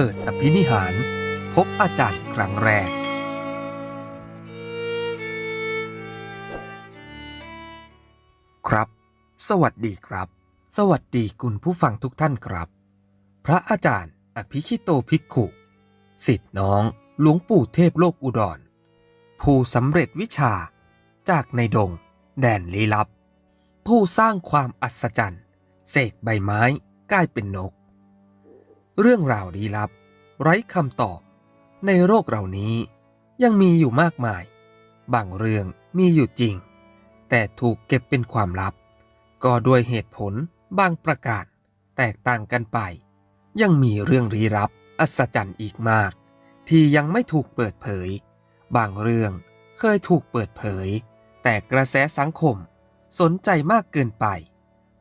เปิดอภินิหาร พบอาจารย์ครั้งแรก ครับ สวัสดีครับ สวัสดีคุณผู้ฟังทุกท่านครับ พระอาจารย์อภิชิโตภิกขุสิทธิน้องหลวงปู่เทพโลกอุดร ผู้สำเร็จวิชาจากในดง แดนลี้ลับ ผู้สร้างความอัศจรรย์เสกใบไม้กลายเป็นนก เรื่องราวลี้ลับ ไร้คำตอบ ในโลกเรานี้ยังมีอยู่มากมาย บางเรื่องมีอยู่จริง แต่ถูกเก็บเป็นความลับ ก็ด้วยเหตุผลบางประการแตกต่างกันไป ยังมีเรื่องลี้ลับอัศจรรย์อีกมาก ที่ยังไม่ถูกเปิดเผย บางเรื่องเคยถูกเปิดเผย แต่กระแสสังคมสนใจมากเกินไป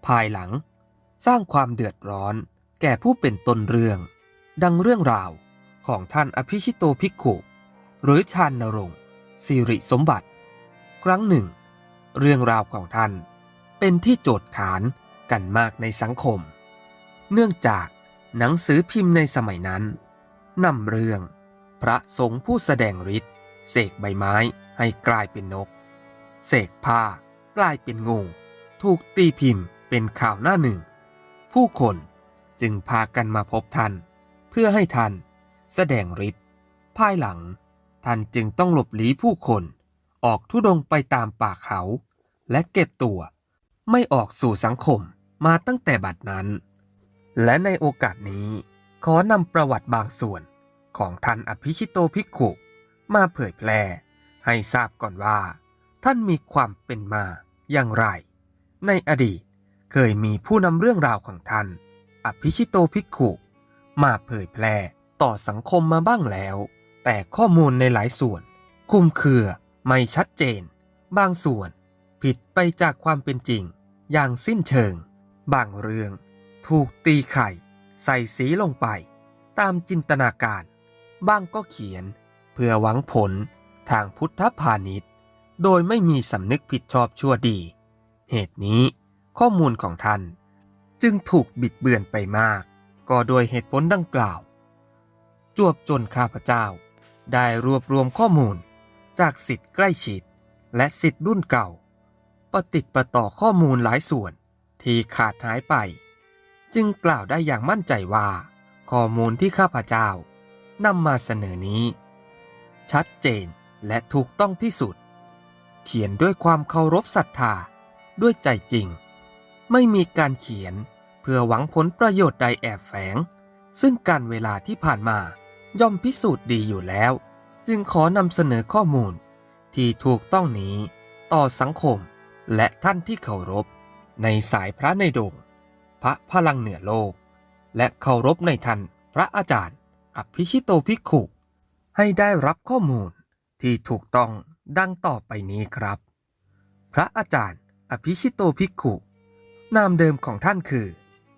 ภายหลังสร้างความเดือดร้อนแก่ผู้เป็นต้นเรื่อง ดังเรื่องราวของท่านอภิชิโตภิกขุ หรือชาญนรงค์สิริสมบัติ ครั้งหนึ่ง เรื่องราวของท่านเป็นที่โจทย์ขานกันมากในสังคม เนื่องจากหนังสือพิมพ์ในสมัยนั้นนำเรื่องพระสงฆ์ผู้แสดงฤทธิ์เสกใบไม้ให้กลายเป็นนก เสกผ้ากลายเป็นงู ถูกตีพิมพ์เป็นข่าวหน้าหนึ่ง ผู้คนจึงพากันมาพบท่าน พื่อให้ท่านแสดงฤทธิ์ภายหลังท่านจึงต้องหลบหลีผู้คนออกทุดงไปตามป่าเขา และเก็บตัว ไม่ออกสู่สังคมมาตั้งแต่บัดนั้น และในโอกาสนี้ขอนำประวัติบางส่วนของท่านอภิชิโตภิกขุ มาเผยแพร่ให้ทราบก่อนว่า ท่านมีความเป็นมาอย่างไร ในอดีตเคยมีผู้นำเรื่องราวของท่าน อภิชิโตภิกขุ มาเผยแพร่ต่อสังคมมาบ้างแล้ว แต่ข้อมูลในหลายส่วนคลุมเครือไม่ชัดเจน บางส่วน ผิดไปจากความเป็นจริง อย่างสิ้นเชิง บางเรื่อง ถูกตีไข่ ใส่สีลงไป ตามจินตนาการบางก็เขียน เพื่อหวังผลทางพุทธพาณิชย์ โดยไม่มีสำนึกผิดชอบชั่วดี เหตุนี้ข้อมูลของท่าน จึงถูกบิดเบือนไปมาก ก็โดยเหตุผลดังกล่าว จวบจนข้าพเจ้า ได้รวบรวมข้อมูลจากสิทธิ์ใกล้ชิดและสิทธิ์รุ่นเก่า ปฏิดประต่อข้อมูลหลายส่วนที่ขาดหายไป จึงกล่าวได้อย่างมั่นใจว่า ข้อมูลที่ข้าพเจ้านำมาเสนอนี้ ชัดเจนและถูกต้องที่สุด เขียนด้วยความเคารพศรัทธาด้วยใจจริง ไม่มีการเขียน พื่อหวังผลประโยชน์ใดแอบแฝง ซึ่งการเวลาที่ผ่านมาย่อมพิสูจน์ดีอยู่แล้ว จึงขอนำเสนอข้อมูล ที่ถูกต้องนี้ ต่อสังคมและท่านที่เคารพ ในสายพระในดง พระพลังเหนือโลก และเคารพในท่านพระอาจารย์ อภิชิโตภิกขุ ให้ได้รับข้อมูลที่ถูกต้องดังต่อไปนี้ครับ พระอาจารย์ อภิชิโตภิกขุ นามเดิมของท่านคือ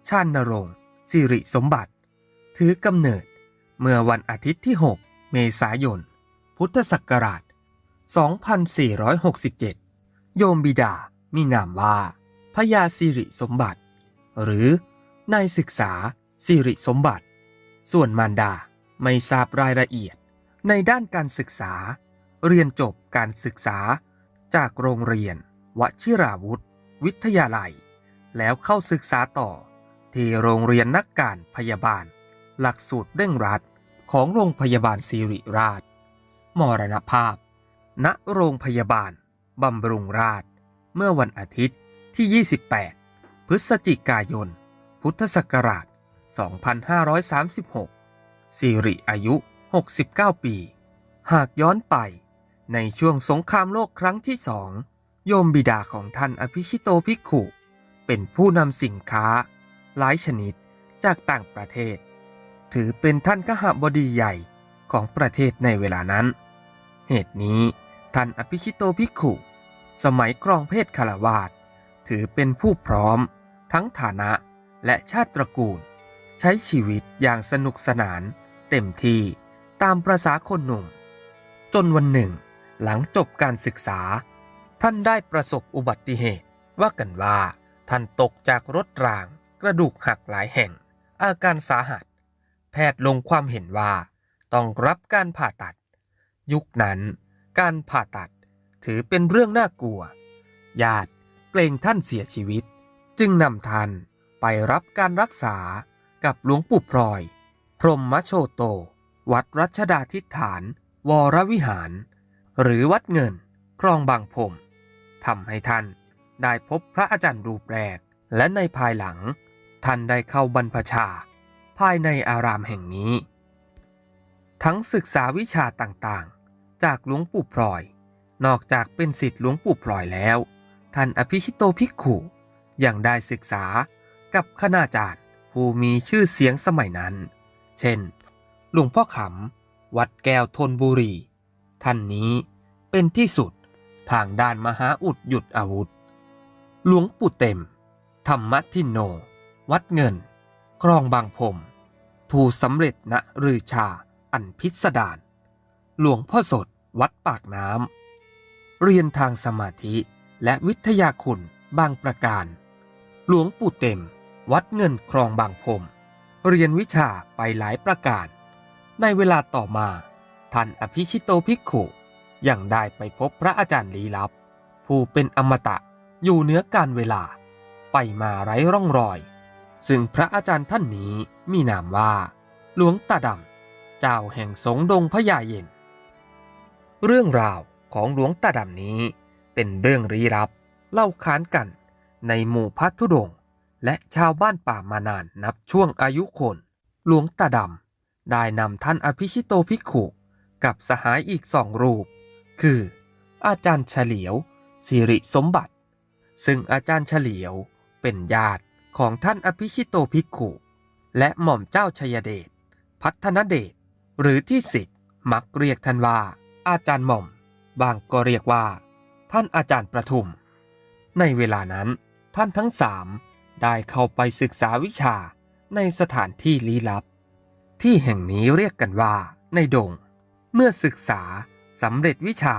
ชาญนรงสิริสมบัติ ถือกำเนิดเมื่อวันอาทิตย์ที่ 6 เมษายน พุทธศักราช 2467 โยมบิดามีนามว่าพญาสิริสมบัติ หรือนายศึกษาสิริสมบัติ ส่วนมารดาไม่ทราบรายละเอียดในด้านการศึกษา เรียนจบการศึกษาจากโรงเรียน วชิราวุธ วิทยาลัย แล้วเข้าศึกษาต่อ ที่โรงเรียนนักการพยาบาล หลักสูตรเร่งรัดของโรงพยาบาลศิริราช มรณภาพ ณโรงพยาบาลบำรุงราษฎร์เมื่อวันอาทิตย์ที่ 28 พฤศจิกายน พุทธศักราช 2536 สิริอายุ 69 ปี หากย้อนไป ในช่วงสงครามโลกครั้งที่สองโยมบิดาของท่านอภิชิโตภิกขุ เป็นผู้นำสินค้า หลายชนิดจากต่างประเทศ ถือเป็นท่านกหบดีใหญ่ของประเทศในเวลานั้น เหตุนี้ท่านอภิชิโตภิกขุ สมัยครองเพศคารวาสถือเป็นผู้พร้อม ทั้งฐานะและชาติตระกูล ใช้ชีวิตอย่างสนุกสนาน เต็มที่ตามประษาคนหนุ่ม จนวันหนึ่ง หลังจบการศึกษา ท่านได้ประสบอุบัติเหตุว่ากันว่า ท่านตกจากรถราง กระดูกหักหลายแห่ง อาการสาหัส แพทย์ลงความเห็นว่าต้องรับการผ่าตัด ยุคนั้นการผ่าตัดถือเป็นเรื่องน่ากลัว ญาติเกรงท่านเสียชีวิต จึงนำท่านไปรับการรักษากับหลวงปู่พลอย พรหมโชโต วัดรัชดาทิฐาน วรวิหาร หรือวัดเงิน คลองบางพมทำให้ท่านได้พบพระอาจารย์รูปแรก และในภายหลัง ท่านได้เข้าบรรพชา ภายในอารามแห่งนี้ ทั้งศึกษาวิชาต่างๆ จากหลวงปู่พลอย นอกจากเป็นศิษย์หลวงปู่พลอยแล้ว ท่านอภิชิโตภิกขุยังได้ศึกษากับคณาจารย์ผู้มีชื่อเสียงสมัยนั้น เช่น หลวงพ่อขำ วัดแก้วทนบุรี ท่านนี้เป็นที่สุดทางด้านมหาอุดหยุดอาวุธ หลวงปู่เต็ม ธรรมทินโน วัดเงินครองบางพรมผู้สำเร็จณรือชาอันพิสดารหลวงพ่อสดวัดปากน้ำ เรียนทางสมาธิและวิทยาคุณบางประการ หลวงปู่เต็ม วัดเงินครองบางพรมเรียนวิชาไปหลายประการ ในเวลาต่อมาท่านอภิชิโตภิกขุยังได้ไปพบพระอาจารย์ลี้ลับ ผู้เป็นอมตะอยู่เนื้อการเวลา ไปมาไร้ร่องรอย ซึ่งพระอาจารย์ท่านนี้มีนามว่า หลวงตาดำ เจ้าแห่งสงดงพญาเย็น เรื่องราวของหลวงตาดำนี้เป็นเรื่องลี้ลับเล่าค้านกันในหมู่พัทุดง และชาวบ้านป่ามานานนับช่วงอายุคน หลวงตาดำ ได้นำท่านอภิชิโตภิกขุกับสหายอีกสองรูป คือ อาจารย์เฉลียวสิริสมบัติ ซึ่งอาจารย์เฉลียวเป็นญาติ ของท่านอภิชิโตภิกขุ และหม่อมเจ้าชยเดช พัฒนเดช หรือที่สิทธิ์มักเรียกท่านว่า อาจารย์หม่อม บางก็เรียกว่า ท่านอาจารย์ประทุม ในเวลานั้นท่านทั้งสามได้เข้าไปศึกษาวิชาในสถานที่ลี้ลับ ที่แห่งนี้เรียกกันว่า ในดง เมื่อศึกษาสำเร็จวิชา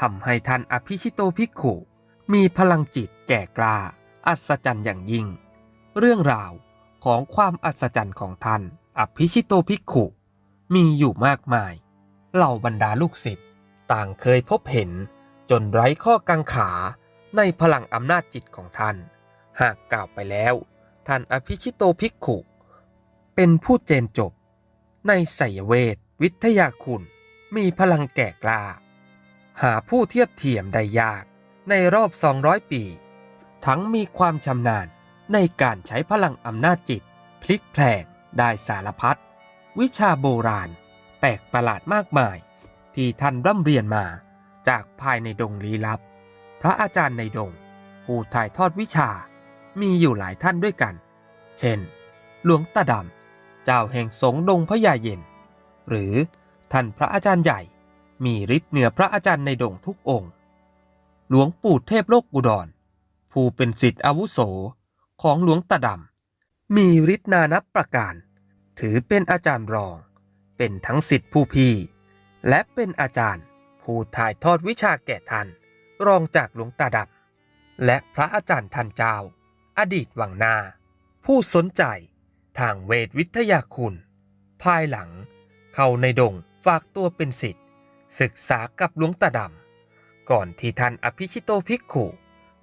ทำให้ท่านอภิชิโตภิกขุ มีพลังจิตแก่กล้า อัศจรรย์อย่างยิ่ง เรื่องราวของความอัศจรรย์ของท่านอภิชิโตภิกขุ มีอยู่มากมาย เหล่าบรรดาลูกศิษย์ต่างเคยพบเห็นจนไร้ข้อกังขาในพลังอำนาจจิตของท่าน หากกล่าวไปแล้ว ท่านอภิชิโตภิกขุ เป็นผู้เจนจบ ในไสยเวทวิทยาคุณ มีพลังแก่กล้า หาผู้เทียบเทียมได้ยากในรอบ 200 ปี ทั้งมีความชำนาญ ในการใช้พลังอำนาจจิต พลิกแพลงได้สารพัดวิชาโบราณ แปลกประหลาดมากมาย ที่ท่านร่ำเรียนมาจากภายในดงลี้ลับ พระอาจารย์ในดง ผู้ถ่ายทอดวิชามีอยู่หลายท่านด้วยกัน เช่น หลวงตาดำ เจ้าแห่งสงดงพญาเย็น หรือท่านพระอาจารย์ใหญ่ มีฤทธิ์เหนือพระอาจารย์ในดงทุกองค์ หลวงปู่เทพโลกอุดร ผู้เป็นสิทธิอาวุโส ของหลวงตาดำมีฤทธิ์นานับประการ ถือเป็นอาจารย์รอง เป็นทั้งสิทธิผู้พี่ และเป็นอาจารย์ผู้ถ่ายทอดวิชาแก่ท่านรองจากหลวงตาดำและพระอาจารย์ท่านเจ้า อดีตวังนา ผู้สนใจทางเวทวิทยาคุณ ภายหลังเข้าในดงฝากตัวเป็นศิษย์ศึกษากับหลวงตาดำก่อนที่ท่านอภิชิโตภิกขุ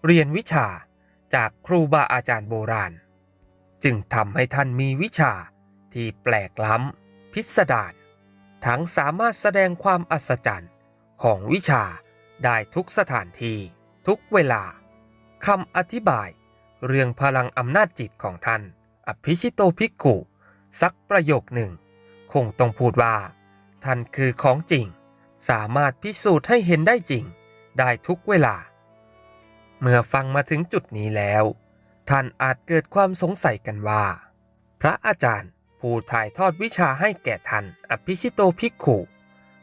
เรียนวิชา จากครูบาอาจารย์โบราณ จึงทำให้ท่านมีวิชาที่แปลกล้ำพิสดารทั้งสามารถแสดงความอัศจรรย์ของวิชาได้ทุกสถานที่ ทุกเวลาคำอธิบาย เรื่องพลังอำนาจจิตของท่าน อภิชิโตภิกขุสักประโยคหนึ่ง คงต้องพูดว่า ท่านคือของจริง สามารถพิสูจน์ให้เห็นได้จริง ได้ทุกเวลา เมื่อฟังมาถึงจุดนี้แล้ว ท่านอาจเกิดความสงสัยกันว่า พระอาจารย์ผู้ถ่ายทอดวิชาให้แก่ท่านอภิชิโตภิกขุ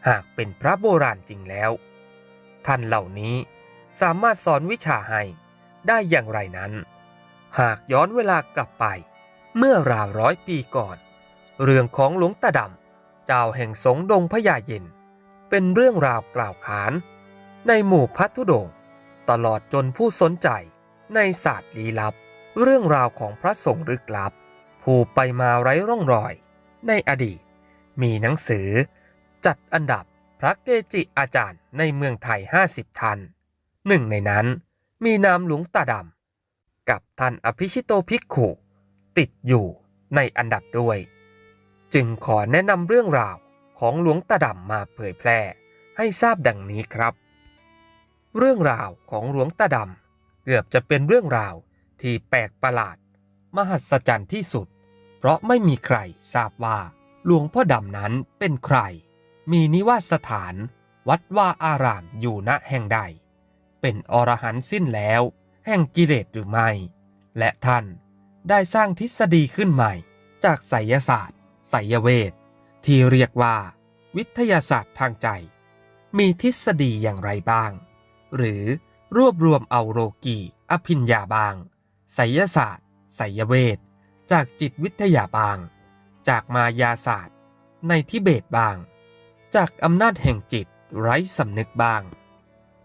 หากเป็นพระโบราณจริงแล้ว ท่านเหล่านี้สามารถสอนวิชาให้ได้อย่างไรนั้น หากย้อนเวลากลับไป เมื่อราวร้อยปีก่อน เรื่องของหลวงตาดำเจ้าแห่งสงดงพญาเย็น เป็นเรื่องราวกล่าวขาน ในหมู่พัทธุดง ตลอดจนผู้สนใจในศาสตร์ลี้ลับ เรื่องราวของพระสงฆ์ลึกลับ ผู้ไปมาไร้ร่องรอย ในอดีต มีหนังสือ จัดอันดับพระเกจิอาจารย์ในเมืองไทย 50 ท่านหนึ่งในนั้นมีนามหลวงตาดำกับท่านอภิชิโตภิกขุ ติดอยู่ในอันดับด้วย จึงขอแนะนำเรื่องราวของหลวงตาดำมาเผยแพร่ให้ทราบดังนี้ครับ เรื่องราวของหลวงตาดำเกือบจะเป็นเรื่องราวที่แปลกประหลาด มหัศจรรย์ที่สุด เพราะไม่มีใครทราบว่าหลวงพ่อดำนั้นเป็นใคร มีนิวาสสถานวัดว่าอารามอยู่ณแห่งใด เป็นอรหันต์สิ้นแล้ว แห่งกิเลสหรือไม่ และท่านได้สร้างทฤษฎีขึ้นใหม่ จากไสยศาสตร์ไสยเวทที่เรียกว่า วิทยาศาสตร์ทางใจ มีทฤษฎีอย่างไรบ้าง หรือรวบรวมเอาโรกีอภิญญาบางไสยศาสตร์ไสยเวท จากจิตวิทยาบาง จากมายาศาสตร์ ในทิเบตบาง จากอำนาจแห่งจิตไร้สำนึกบาง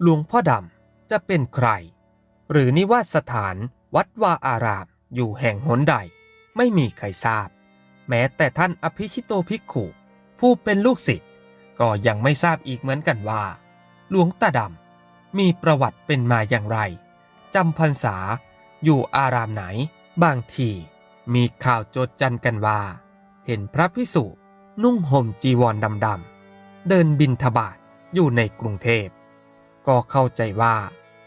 หลวงพ่อดำจะเป็นใคร หรือนิวาสสถานวัดวาอารามอยู่แห่งหนใด ไม่มีใครทราบ แม้แต่ท่านอภิชิโตภิกขุ ผู้เป็นลูกศิษย์ก็ยังไม่ทราบอีกเหมือนกันว่า หลวงตาดำ มีประวัติเป็นมาอย่างไรจำพรรษาอยู่อารามไหน บางที มีข่าวโจดจันกันว่า เห็นพระพิสุนุ่งห่มจีวรดำๆเดินบินทบาทอยู่ในกรุงเทพ ก็เข้าใจว่า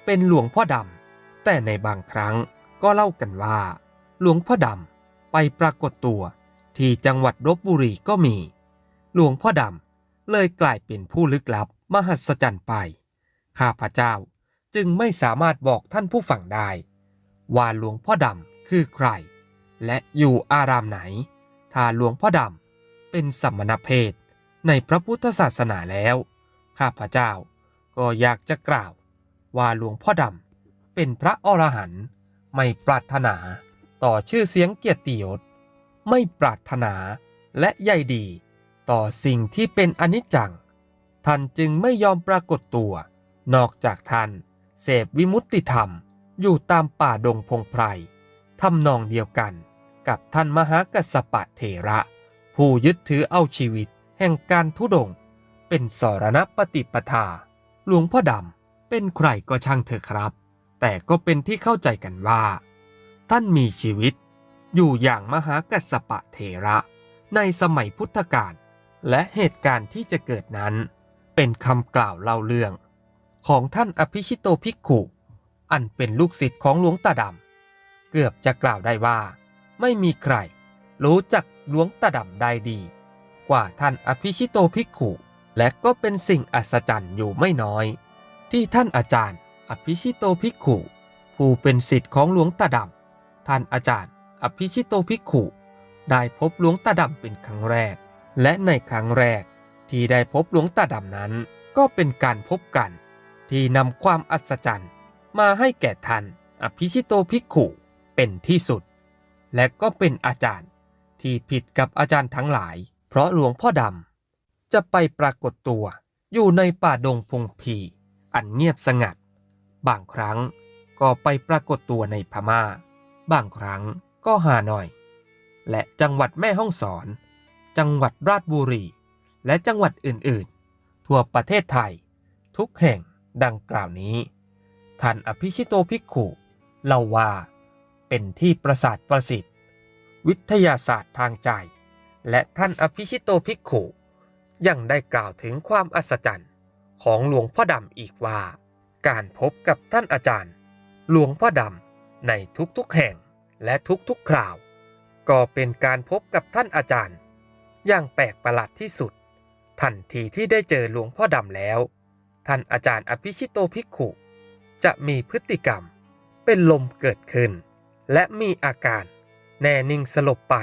เป็นหลวงพ่อดำแต่ในบางครั้งก็เล่ากันว่า หลวงพ่อดำไปปรากฏตัวที่จังหวัดลบบุรีก็มี หลวงพ่อดำเลยกลายเป็นผู้ลึกลับมหัศจรรย์ไป ข้าพเจ้าจึงไม่สามารถบอกท่านผู้ฟังได้ ว่าหลวงพ่อดำคือใคร และอยู่อารามไหน ถ้าหลวงพ่อดำเป็นสัมมณเพศในพระพุทธศาสนาแล้ว ข้าพเจ้าก็อยากจะกล่าว ว่าหลวงพ่อดำเป็นพระอรหันต์ไม่ปรารถนาต่อชื่อเสียงเกียรติยศไม่ปรารถนาและใยดี ต่อสิ่งที่เป็นอนิจจัง ท่านจึงไม่ยอมปรากฏตัว นอกจากท่านเสพวิมุตติธรรมอยู่ตามป่าดงพงไพรทำนองเดียวกันกับท่านมหากัสปะเถระ ผู้ยึดถือเอาชีวิตแห่งการทุดง เป็นสรณปฏิปทา หลวงพ่อดำเป็นใครก็ช่างเถอะครับ แต่ก็เป็นที่เข้าใจกันว่า ท่านมีชีวิต อยู่อย่างมหากัสสปะเถระ ในสมัยพุทธกาลและเหตุการณ์ที่จะเกิดนั้น เป็นคำกล่าวเล่าเรื่อง ของท่านอภิชิโตภิกขุอันเป็นลูกศิษย์ของหลวงตาดำเกือบจะกล่าวได้ว่า ไม่มีใคร รู้จักหลวงตาดำได้ดี กว่าท่านอภิชิโตภิกขุและก็เป็นสิ่งอัศจรรย์อยู่ไม่น้อย ที่ท่านอาจารย์ อภิชิโตภิกขุผู้เป็นศิษย์ของหลวงตาดำท่านอาจารย์ อภิชิโตภิกขุได้พบหลวงตาดำเป็นครั้งแรก และในครั้งแรกที่ได้พบหลวงตาดำนั้น ก็เป็นการพบกัน ที่นำความอัศจรรย์มาให้แก่ท่านอภิชิโตภิกขุเป็นที่สุด และก็เป็นอาจารย์ที่ผิดกับอาจารย์ทั้งหลาย เพราะหลวงพ่อดำจะไปปรากฏตัวอยู่ในป่าดงพงพีอันเงียบสงัด บางครั้งก็ไปปรากฏตัวในพมา่า บางครั้งก็หาหน่อย และจังหวัดแม่ฮ่องสอน จังหวัดราชบุรี และจังหวัดอื่นๆ ทั่วประเทศไทย ทุกแห่ง ดังกล่าวนี้ ท่านอภิชิโตภิกขุเล่าว่า เป็นที่ประสาทประสิทธิ์ วิทยาศาสตร์ทางใจ และท่านอภิชิโตภิกขุยังได้กล่าวถึงความอัศจรรย์ของหลวงพ่อดำอีกว่า การพบกับท่านอาจารย์ หลวงพ่อดำในทุกๆแห่งและทุกๆคราว ก็เป็นการพบกับท่านอาจารย์ อย่างแปลกประหลาดที่สุด ทันทีที่ได้เจอหลวงพ่อดำแล้ว ท่านอาจารย์อภิชิโตภิกขุ จะมีพฤติกรรม เป็นลมเกิดขึ้น และมีอาการแน่นิ่งสลบไป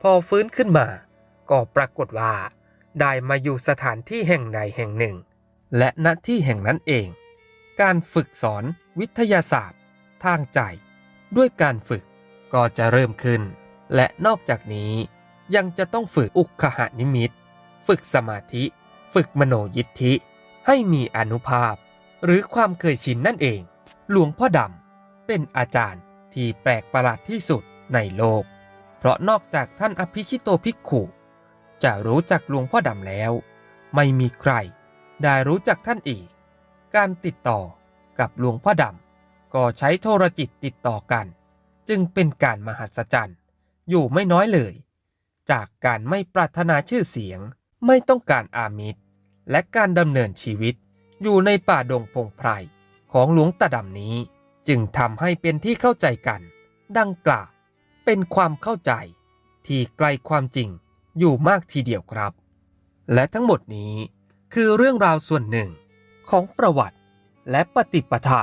พอฟื้นขึ้นมา ก็ปรากฏว่า ได้มาอยู่สถานที่แห่งใดแห่งหนึ่ง และณที่แห่งนั้นเอง การฝึกสอนวิทยาศาสตร์ ทางใจ ด้วยการฝึกก็จะเริ่มขึ้น และนอกจากนี้ยังจะต้องฝึกอุกขหนิมิต ฝึกสมาธิ ฝึกมโนยิทธิ ให้มีอนุภาพ หรือความเคยชินนั่นเอง หลวงพ่อดำเป็นอาจารย์ที่แปลกประหลาดที่สุดในโลก เพราะนอกจากท่านอภิชิโตภิกขุจะรู้จักหลวงพ่อดำแล้ว ไม่มีใครได้รู้จักท่านอีก การติดต่อกับหลวงพ่อดำก็ใช้โทรจิตติดต่อกัน จึงเป็นการมหัศจรรย์อยู่ไม่น้อยเลย จากการไม่ปรารถนาชื่อเสียงไม่ต้องการอามิตร และการดำเนินชีวิตอยู่ในป่าดงพงไพรของหลวงตาดำนี้ จึงทำให้เป็นที่เข้าใจกัน ดังกล่าวเป็นความเข้าใจ ที่ไกลความจริงอยู่มากทีเดียวครับ และทั้งหมดนี้คือเรื่องราวส่วนหนึ่งของประวัติและปฏิปทา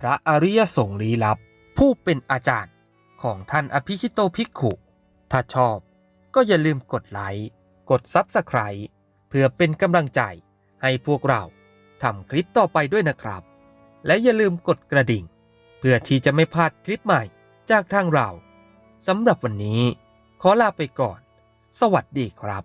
พระอริยสงฆ์ลี้ลับ ผู้เป็นอาจารย์ของท่านอภิชิโตภิกขุ ถ้าชอบก็อย่าลืมกดไลค์ กดซับสไคร b e เพื่อเป็นกำลังใจให้พวกเราทำคลิปต่อไปด้วยนะครับ และอย่าลืมกดกระดิ่ง เพื่อที่จะไม่พลาดคลิปใหม่จากทางเราสำหรับวันนี้ ขอลาไปก่อน สวัสดีครับ